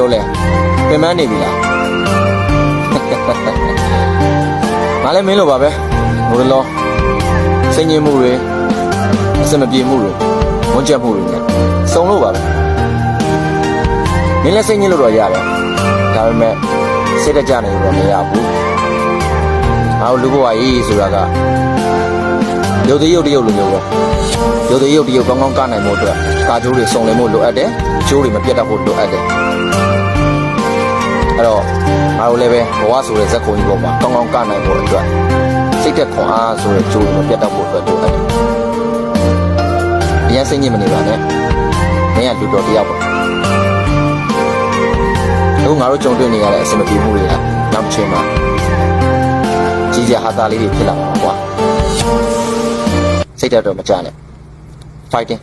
လို့လဲပင်မနေပြီလားငါလည်းမင်းလိုပါပဲဘိုးလောစိတ်ညစ်မှုတွေအစမပြေမှုတွေဝန်ကျက်မှုတွေနဲ့စုံလို့ပါပဲမင်းလည်းစိတ်ညစ်လို့တော့ရတယ်ဒါပေမဲ့စိတ်တကြနေလို့တော့မရဘူးငါတို့လူဘဝရေးဆိုတာက ရုပ်တရုပ်တရုပ်လိုမျိုးပဲရုပ်တရုပ်တရုပ်ကောင်းကောင်းကနိုင်ဖို့အတွက်ကာချိုးတွေစုံလင်ဖို့လိုအပ်တယ်ချိုးတွေမပြတ်တတ်ဖို့လိုအပ်တယ်အဲ့တော့ငါတို့လည်းပဲဘဝဆိုတဲ့ဇက်ကုံကြီးပေါ်မှာကောင်းကောင်းကနိုင်ဖို့အတွက်စိတ်သက်ခွန်အားဆိုတဲ့ချိုးတွေမပြတ်တတ်ဖို့အတွက်လိုအပ်တယ်အရင်စိတ်ညစ်မနေပါနဲ့မင်းကလူတော်တစ်ယောက်ပါတို့ငါတို့ကြုံတွေ့နေရတဲ့အစမပြေမှုတွေကနောက်တစ်ချိန်မှာကြီးကြဟာတာလေးတွေဖြစ်လာမှာကွာ စိတ်ဓာတ်တော့မကြနဲ့ fighting